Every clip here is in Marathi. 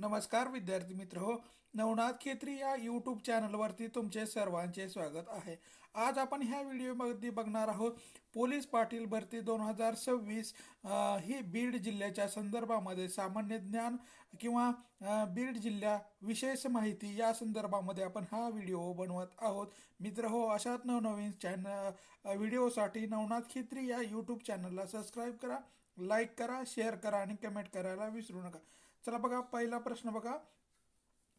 नमस्कार विद्यार्थी मित्र हो नवनाथ खेत्री या यूट्यूब चॅनलवरती तुमचे सर्वांचे स्वागत आहे. आज आपण ह्या व्हिडिओमध्ये बघणार आहोत पोलीस पाटील भरती दोन हजार सव्वीस ही बीड जिल्ह्याच्या संदर्भामध्ये सामान्य ज्ञान किंवा बीड जिल्हा विशेष माहिती या संदर्भामध्ये आपण हा व्हिडिओ बनवत आहोत. मित्र हो अशाच नवनवीन चॅनल व्हिडिओसाठी नवनाथ खेत्री या यूट्यूब चॅनलला सबस्क्राईब करा लाईक करा शेअर करा आणि कमेंट करायला विसरू नका. चला बघा पहिला प्रश्न बघा.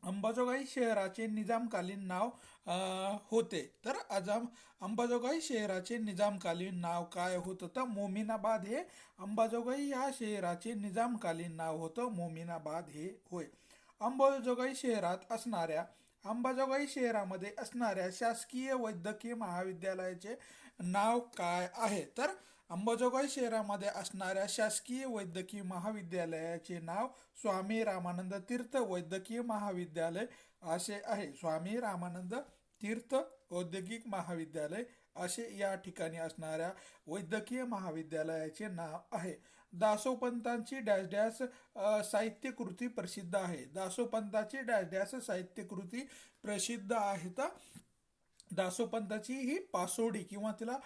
अंबाजोगाई शहराचे निजामकालीन नाव होते. तर अजाम अंबाजोगाई शहराचे निजामकालीन नाव काय होतं? तर मोमिनाबाद हे अंबाजोगाई या शहराचे निजामकालीन नाव होतं. मोमिनाबाद हे होय. अंबाजोगाई शहरात असणाऱ्या अंबाजोगाई शहरामध्ये असणाऱ्या शासकीय वैद्यकीय महाविद्यालयाचे नाव काय आहे? तर अंबाजोगाई शहरामध्ये असणाऱ्या शासकीय वैद्यकीय महाविद्यालयाचे नाव स्वामी रामानंद तीर्थ वैद्यकीय महाविद्यालय असे आहे. स्वामी रामानंद तीर्थ औद्योगिक महाविद्यालय असे या ठिकाणी असणाऱ्या वैद्यकीय महाविद्यालयाचे नाव आहे. दासोपंतांची डॅश डॅश साहित्यकृती प्रसिद्ध आहे. दासोपंताची डॅश डॅश साहित्यकृती प्रसिद्ध आहेत दासोपंताची ही पासोडी किंवा तिला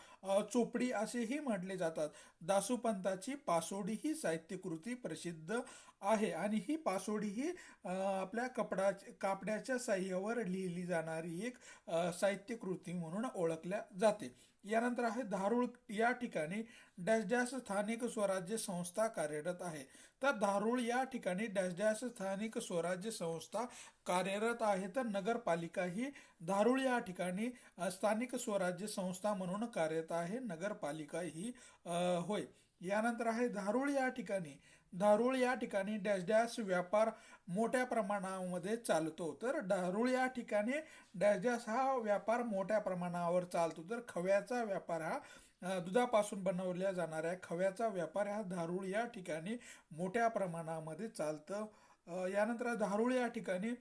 चोपडी असेही म्हटले जातात. दासोपंताची पासोडी ही साहित्यकृती प्रसिद्ध आहे आणि ही पासोडी ही आपल्या कपडा कापड्याच्या साह्यावर लिहिली जाणारी एक साहित्यकृती म्हणून ओळखल्या जाते. यानंतर आहे धारूळ या ठिकाणी डॅश डॅश स्थानिक स्वराज्य संस्था कार्यरत आहे. तर धारूळ या ठिकाणी डॅश डॅश स्थानिक स्वराज्य संस्था कार्यरत आहे. तर नगरपालिका ही धारूळ या ठिकाणी स्थानिक स्वराज्य संस्था म्हणून कार्यरत आहे. नगरपालिका ही होय. यानंतर आहे धारूळ या ठिकाणी धारूळ या ठिकाणी डॅश डॅश व्यापार मोठ्या प्रमाणामध्ये चालतो. तर धारूळ या ठिकाणी डॅश डॅश हा व्यापार मोठ्या प्रमाणावर चालतो. तर खव्याचा व्यापार हा दुधापासून बनवल्या जाणाऱ्या खव्याचा व्यापार हा धारूळ या ठिकाणी मोठ्या प्रमाणामध्ये चालतं. यानंतर धारूळ या ठिकाणी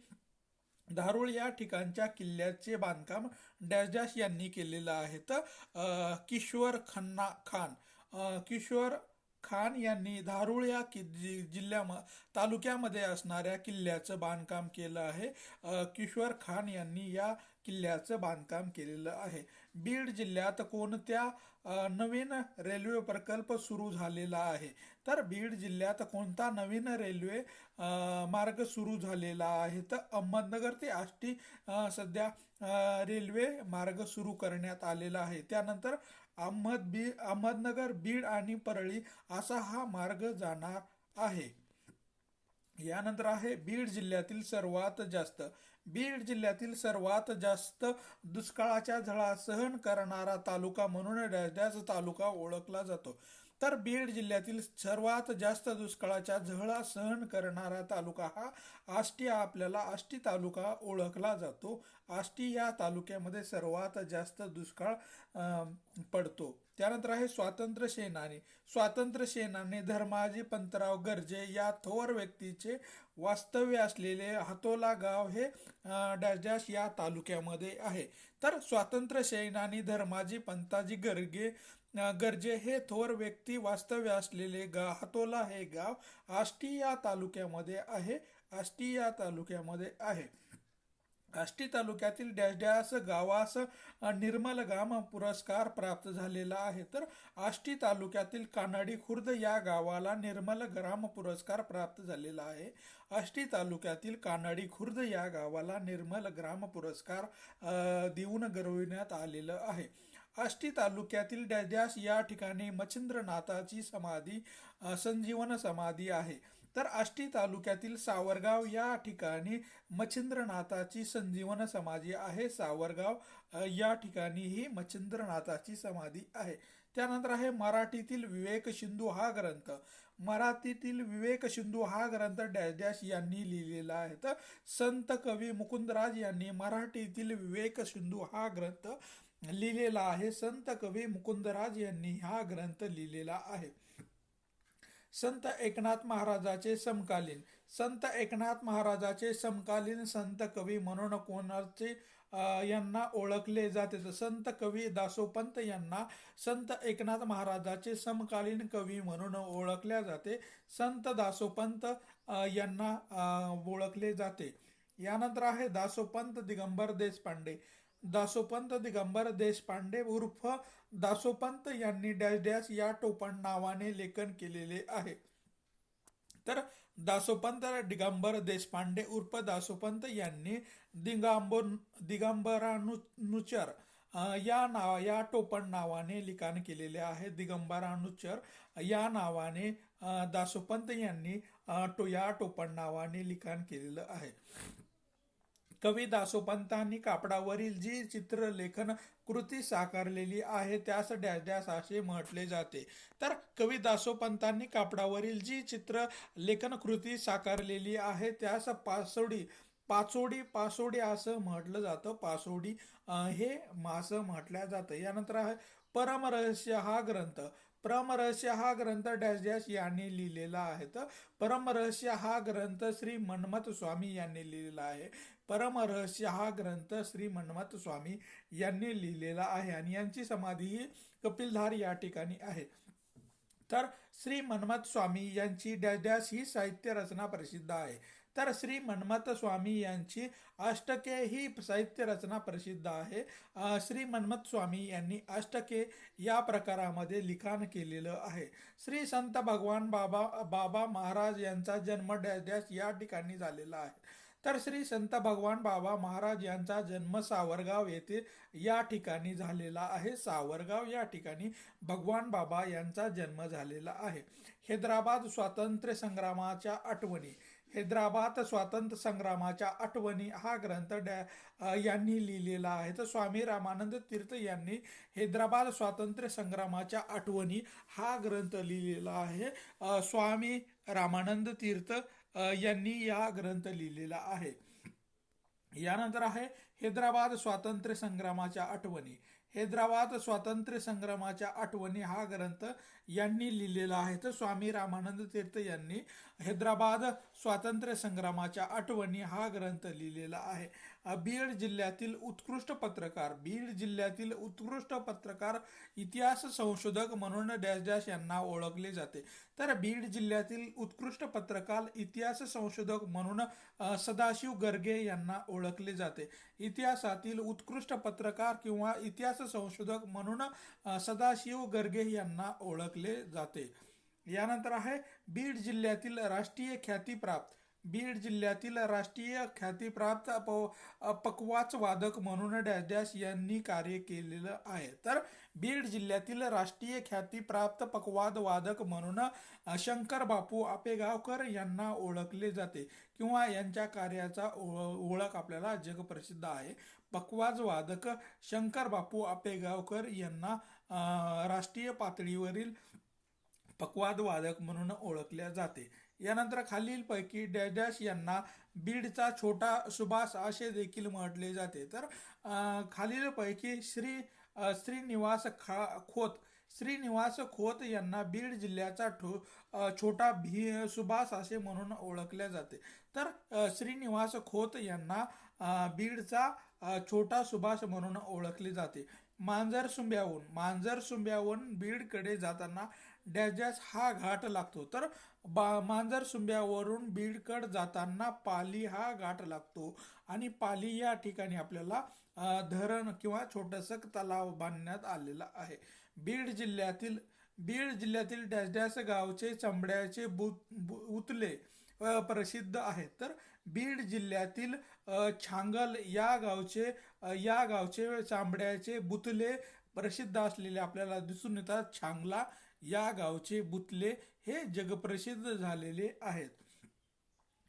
धारूळ या ठिकाणच्या किल्ल्याचे बांधकाम डॅश डॅश यांनी केलेलं आहे. तर किशोर खन्ना खान किशोर खान यांनी धारूळ या कि जिल्ह्या तालुक्यामध्ये असणाऱ्या किल्ल्याचं बांधकाम केलं आहे. किशोर खान यांनी या किल्ल्याचं बांधकाम केलेलं आहे. बीड जिल्ह्यात कोणत्या नवीन रेल्वे प्रकल्प सुरू झालेला आहे? तर बीड जिल्ह्यात कोणता नवीन रेल्वे मार्ग सुरू झालेला आहे? तर अहमदनगर ते आष्टी सध्या रेल्वे मार्ग सुरू करण्यात आलेला आहे. त्यानंतर अहमद बी अहमदनगर बीड आणि परळी असा हा मार्ग जाणार आहे. यानंतर आहे बीड जिल्ह्यातील सर्वात जास्त. बीड जिल्ह्यातील सर्वात जास्त दुष्काळाच्या झळा सहन करणारा तालुका म्हणून डॅश डॅश तालुका ओळखला जातो. तर बीड जिल्ह्यातील सर्वात जास्त दुष्काळाच्या झळा सहन करणारा तालुका हा आष्टी. हा आपल्याला आष्टी तालुका ओळखला जातो. आष्टी या तालुक्यामध्ये सर्वात जास्त दुष्काळ पडतो. त्यानंतर आहे स्वातंत्र्य सेनानी. स्वातंत्र्य सेनानी धर्माजी पंतराव गर्जे या थोर व्यक्तीचे वास्तव्य असलेले हातोला गाव हे डॅश डॅश या तालुक्यामध्ये आहे. तर स्वातंत्र्य सेनानी धर्माजी पंताजी गर्गे गरजे हे थोर व्यक्ती वास्तव्य असलेले गाव हातोला हे गाव आष्टी या तालुक्यामध्ये आहे. आष्टी या तालुक्यामध्ये आहे. आष्टी तालुक्यातील डॅश डॅश गावास निर्मल गाम पुरस्कार प्राप्त झालेला आहे. तर आष्टी तालुक्यातील कानाडी खुर्द या गावाला निर्मल ग्राम पुरस्कार प्राप्त झालेला आहे. आष्टी तालुक्यातील कानाडी खुर्द या गावाला निर्मल ग्राम पुरस्कार देऊन गौरविण्यात आलेलं आहे. आष्टी तालुक्यातील डॅश या ठिकाणी मच्छिंद्रनाथाची समाधी संजीवन समाधी आहे. तर आष्टी तालुक्यातील सावरगाव या ठिकाणी मच्छिंद्रनाथाची संजीवन समाधी आहे. सावरगाव या ठिकाणी ही मच्छिंद्रनाथाची समाधी आहे. त्यानंतर आहे मराठीतील विवेक सिंधू हा ग्रंथ. मराठीतील विवेक सिंधू हा ग्रंथ डॅश यांनी लिहिलेला आहे. तर संत कवी मुकुंदराज यांनी मराठीतील विवेक सिंधू हा ग्रंथ लिहिलेला आहे. संत कवी मुकुंदराज यांनी हा ग्रंथ लिहिलेला आहे. संत एकनाथ महाराजाचे समकालीन. संत एकनाथ महाराजाचे समकालीन संत कवी म्हणून कोणाचे यांना ओळखले जाते? तर संत कवी दासोपंत यांना संत एकनाथ महाराजाचे समकालीन कवी म्हणून ओळखल्या जाते. संत दासोपंत यांना ओळखले जाते. यानंतर आहे दासोपंत दिगंबर देशपांडे. दासोपंत दिगंबर देशपांडे उर्फ दासोपंत यांनी डॅश डॅश या टोपण नावाने लेखन केलेले आहे. तर दासोपंत दिगंबर देशपांडे उर्फ दासोपंत यांनी दिगांबर दिगंबरानुचर या नाव या टोपण नावाने लिखाण केलेले आहे. दिगंबरानुचर या नावाने दासोपंत यांनी अ, टो या टोपण नावाने लिखाण केलेलं आहे. कवी दासोपंतांनी कापडावरील जी चित्रलेखन कृती साकारलेली आहे त्यास डॅश डॅश असे म्हटले जाते. तर कवी दासोपंतांनी कापडावरील जी चित्र लेखन कृती साकारलेली आहे त्यास पासोडी पाचोडी पासोडी असं म्हटलं जातं. पासोडी हे असं म्हटलं जातं. यानंतर आहे परमरहस्य हा ग्रंथ. परमरहस्य हा ग्रंथ डॅश डॅश यांनी लिहिलेला आहे. तर परमरहस्य हा ग्रंथ श्री मन्मथ स्वामी यांनी लिहिलेला आहे. परमरहस्य हा ग्रंथ श्री मन्मथ स्वामी यांनी लिहिलेला आहे आणि यांची समाधी ही कपिलधार या ठिकाणी आहे. तर श्री मनमत स्वामी यांची डॅश डॅश ही साहित्य रचना प्रसिद्ध आहे. तर श्री मन्मथ स्वामी यांची अष्टके ही साहित्य रचना प्रसिद्ध आहे. श्री मन्मथ स्वामी यांनी अष्टके या प्रकारामध्ये लिखाण केलेलं आहे. श्री संत भगवान बाबा बाबा महाराज यांचा जन्म डॅश डॅश या ठिकाणी झालेला आहे. तर श्री संत भगवान बाबा महाराज यांचा जन्म सावरगाव येथे या ठिकाणी झालेला आहे. सावरगाव या ठिकाणी भगवान बाबा यांचा जन्म झालेला आहे. हैदराबाद स्वातंत्र्य संग्रामाच्या आठवणी. हैदराबाद स्वातंत्र्य संग्रामाच्या आठवणी हा ग्रंथ डॅ यांनी लिहिलेला आहे. तर स्वामी रामानंद तीर्थ यांनी हैदराबाद स्वातंत्र्य संग्रामाच्या आठवणी हा ग्रंथ लिहिलेला आहे. स्वामी रामानंद तीर्थ यांनी या ग्रंथ लिहिलेला आहे. यानंतर आहे हैदराबाद स्वातंत्र्य संग्रामाच्या आठवणी. हैदराबाद स्वातंत्र्य संग्रामाच्या आठवणी हा ग्रंथ यांनी लिहिलेला आहे. तर स्वामी रामानंद तीर्थ यांनी हैदराबाद स्वातंत्र्य संग्रामाच्या आठवणी हा ग्रंथ लिहिलेला आहे. बीड जिल्ह्यातील उत्कृष्ट पत्रकार बीड जिल्ह्यातील उत्कृष्ट पत्रकार इतिहास संशोधक म्हणून डॅश डॅश यांना ओळखले जाते. तर बीड जिल्ह्यातील उत्कृष्ट पत्रकार इतिहास संशोधक म्हणून सदाशिव गर्गे यांना ओळखले जाते. इतिहासातील उत्कृष्ट पत्रकार किंवा इतिहास संशोधक म्हणून सदाशिव गर्गे यांना ओळखले जाते. यानंतर आहे बीड जिल्ह्यातील राष्ट्रीय ख्यातीप्राप्त बीड जिल्ह्यातील राष्ट्रीय ख्यातीप्राप्त प पकवाच वादक म्हणून डॅश डॅश यांनी कार्य केलेलं आहे. तर बीड जिल्ह्यातील राष्ट्रीय ख्यातीप्राप्त पकवाद वादक म्हणून शंकर बापू आपेगावकर यांना ओळखले जाते किंवा यांच्या कार्याचा ओ- ओळख आपल्याला जगप्रसिद्ध आहे. पकवाज वादक शंकर बापू आपेगावकर यांना राष्ट्रीय पातळीवरील अपवादवादक म्हणून ओळखल्या जाते. यानंतर खालीलपैकी डॅश डॅश यांना बीडचा छोटा सुभाष असे देखील म्हटले जाते. तर खालीलपैकी श्री श्रीनिवास खा खोत श्रीनिवास खोत यांना बीड जिल्ह्याचा ठो छोटा भी सुभाष असे म्हणून ओळखले जाते. तर श्रीनिवास खोत यांना बीडचा छोटा सुभाष म्हणून ओळखले जाते. मांजर सुंब्याहून मांजर सुंब्याहून बीडकडे जाताना डॅश डॅश हा घाट लागतो. तर बा मांजर सुंब्यावरून बीडकड जाताना पाली हा घाट लागतो. आणि पाली या ठिकाणी आपल्याला धरण किंवा छोटंसं तलाव बांधण्यात आलेला आहे. बीड जिल्ह्यातील बीड जिल्ह्यातील डॅश डॅश गावचे चमड्याचे बु- उतले प्रसिद्ध आहेत. तर बीड जिल्ह्यातील छांगल या गावचे या गावचे चांबड्याचे बुतले प्रसिद्ध असलेले आपल्याला दिसून येतात. छांगला या गावचे बुतले हे जगप्रसिद्ध झालेले आहेत.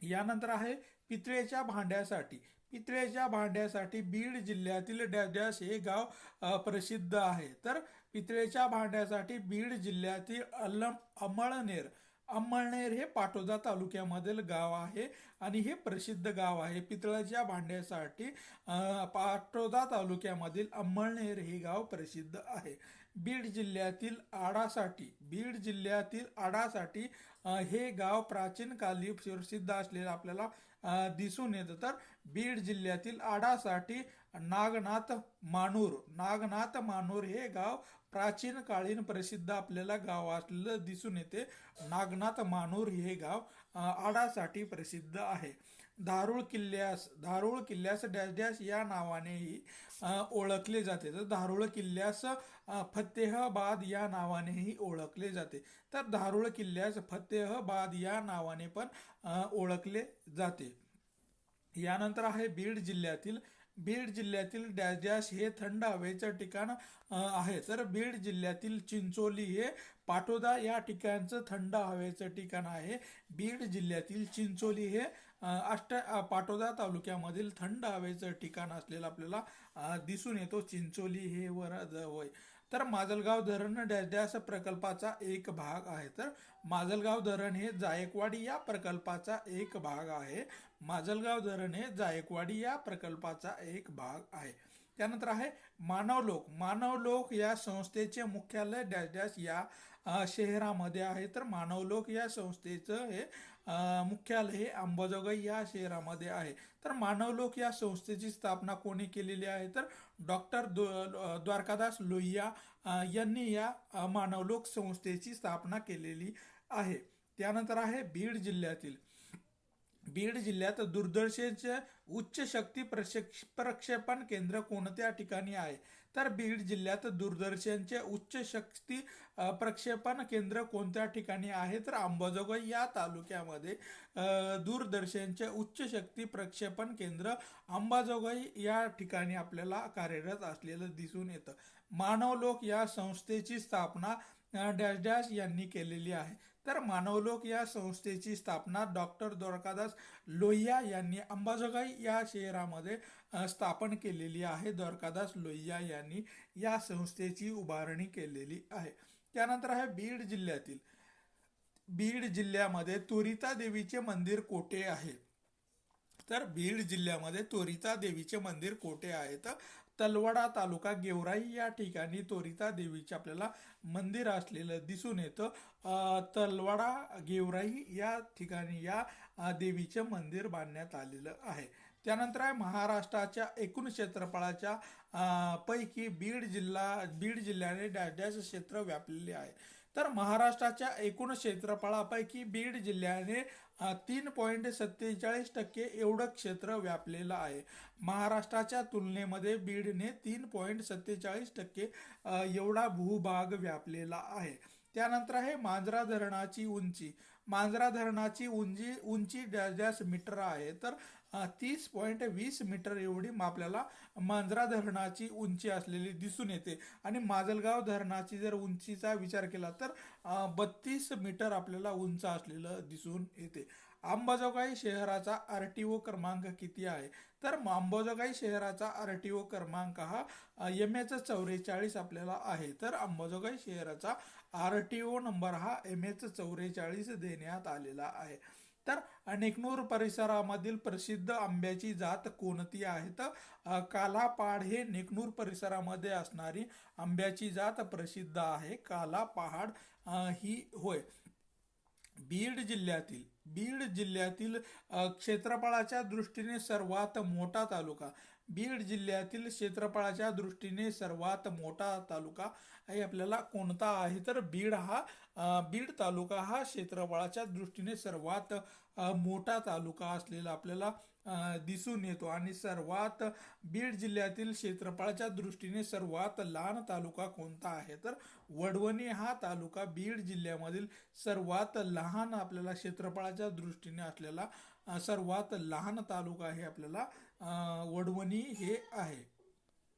यानंतर आहे पितळेच्या भांड्यासाठी. पितळेच्या भांड्यासाठी बीड जिल्ह्यातील डॅश डॅश हे गाव प्रसिद्ध आहे. तर पितळेच्या भांड्यासाठी बीड जिल्ह्यातील अल्लम अमळनेर अंमळनेर हे पाटोदा तालुक्यामधील गाव आहे आणि हे प्रसिद्ध गाव आहे. पितळाच्या भांड्यासाठी पाटोदा तालुक्यामधील अंमळनेर हे गाव प्रसिद्ध आहे. बीड जिल्ह्यातील आडासाठी बीड जिल्ह्यातील आडासाठी हे गाव प्राचीन काली प्रसिद्ध असलेलं आपल्याला दिसून येतं. तर बीड जिल्ह्यातील आडासाठी नागनाथ मानूर नागनाथ मानूर हे गाव प्राचीन कालीन प्रसिद्ध आपल्याला गाव असलेलं दिसून येते. नागनाथ मानूर हे गाव आडासाठी प्रसिद्ध आहे. धारूळ किल्ल्यास धारूळ किल्ल्यास डॅश डॅश या नावानेही ओळखले जाते. तर धारूळ किल्ल्यास फतेहबाद या नावानेही ओळखले जाते. तर धारूळ किल्ल्यास फतेहबाद या नावाने पण ओळखले जाते. यानंतर आहे बीड जिल्ह्यातील बीड जिल्ह्यातील डॅश डॅश हे थंड हवेचं ठिकाण आहे. तर बीड जिल्ह्यातील चिंचोली हे पाटोदा या ठिकाणचं थंड हवेचं ठिकाण आहे. बीड जिल्ह्यातील चिंचोली हे अष्ट पाटोदा तालुक्यामधील थंड हवेचं ठिकाण असलेलं आपल्याला दिसून येतो चिंचोली हे वर होय तर माजलगाव धरण डॅश डॅश प्रकल्पाचा एक भाग आहे. तर माजलगाव धरण हे जायकवाडी या प्रकल्पाचा एक भाग आहे. माजलगाव धरण हे जायकवाडी या प्रकल्पाचा एक भाग आहे. त्यानंतर आहे मानवलोक. मानवलोक या संस्थेचे मुख्यालय डॅश डॅश या शहरामध्ये आहे. तर मानवलोक या संस्थेचं हे मुख्यालय अंबाजोगाई या शहरामध्ये आहे. तर मानवलोक या संस्थेची स्थापना कोणी केलेली आहे? तर डॉक्टर द्वारकादास लोहिया यांनी या मानवलोक संस्थेची स्थापना केलेली आहे. त्यानंतर आहे बीड जिल्ह्यातील. बीड जिल्ह्यात दूरदर्शनचे उच्च शक्ती प्रक्षेप प्रक्षेपण केंद्र कोणत्या ठिकाणी आहे? तर बीड जिल्ह्यात दूरदर्शनचे उच्च शक्ती प्रक्षेपण केंद्र कोणत्या ठिकाणी आहे? तर अंबाजोगाई या तालुक्यामध्ये दूरदर्शनचे उच्च शक्ती प्रक्षेपण केंद्र अंबाजोगाई या ठिकाणी आपल्याला कार्यरत असलेलं दिसून येतं. मानवलोक या संस्थेची स्थापना डॅश डॅश यांनी केलेली आहे. तर मानवलोक या संस्थेची स्थापना डॉक्टर द्वारकादास लोहिया यांनी अंबाजोगाई या शहरामध्ये स्थापन केलेली आहे. द्वारकादास लोहिया यांनी या संस्थेची उभारणी केलेली आहे. त्यानंतर आहे बीड जिल्ह्यातील. बीड जिल्ह्यामध्ये तुरिता देवीचे मंदिर कोठे आहे? तर बीड जिल्ह्यामध्ये तोरिता देवीचे मंदिर कोठे आहे? तर तलवडा तालुका गेवराई या ठिकाणी तोरिता देवीचे आपल्याला मंदिर असलेलं दिसून येतं. तलवाडा गेवराई या ठिकाणी या देवीचे मंदिर बांधण्यात आलेलं आहे. त्यानंतर आहे महाराष्ट्राच्या एकूण क्षेत्रफळाच्या पैकी बीड जिल्हा बीड जिल्ह्याने डॅश डॅश क्षेत्र व्यापलेले आहे. तर महाराष्ट्राच्या एकूण क्षेत्रफळापैकी बीड जिल्ह्याने तीन पॉईंट सत्तेचाळीस टक्के एवढं क्षेत्र व्यापलेलं आहे. महाराष्ट्राच्या तुलनेमध्ये बीडने तीन पॉईंट सत्तेचाळीस टक्के एवढा भूभाग व्यापलेला आहे. त्यानंतर आहे मांजरा धरणाची उंची. मांजरा धरणाची उंची उंची डॅश डॅश मीटर आहे तर तीस पॉईंट वीस मीटर एवढी आपल्याला मांजरा धरणाची उंची असलेली दिसून येते. आणि माजलगाव धरणाची जर उंचीचा विचार केला तर बत्तीस मीटर आपल्याला उंच असलेलं दिसून येते. अंबाजोगाई शहराचा आर टी ओ क्रमांक किती आहे? तर अंबाजोगाई शहराचा आर टी ओ क्रमांक हा एम एच चौवेचाळीस आपल्याला आहे. तर अंबाजोगाई शहराचा आर टी ओ नंबर हा एम एच चौवेचाळीस देण्यात आलेला आहे. तर नेकनूर परिसरामधील प्रसिद्ध आंब्याची जात कोणती आहे? तर कालापाड हे नेकनूर परिसरामध्ये असणारी आंब्याची जात प्रसिद्ध आहे. काला पहाड ही होय. बीड जिल्ह्यातील बीड जिल्ह्यातील क्षेत्रफळाच्या दृष्टीने सर्वात मोठा तालुका. बीड जिल्ह्यातील क्षेत्रफळाच्या दृष्टीने सर्वात मोठा तालुका हे आपल्याला कोणता आहे? तर बीड हा बीड तालुका हा क्षेत्रफळाच्या दृष्टीने सर्वात मोठा तालुका असलेला आपल्याला दिसून येतो. आणि सर्वात बीड जिल्ह्यातील क्षेत्रफळाच्या दृष्टीने सर्वात लहान तालुका कोणता आहे? तर वडवणी हा तालुका बीड जिल्ह्यामधील सर्वात लहान आपल्याला क्षेत्रफळाच्या दृष्टीने असलेला सर्वात लहान तालुका हे आपल्याला वडवणी हे आहे.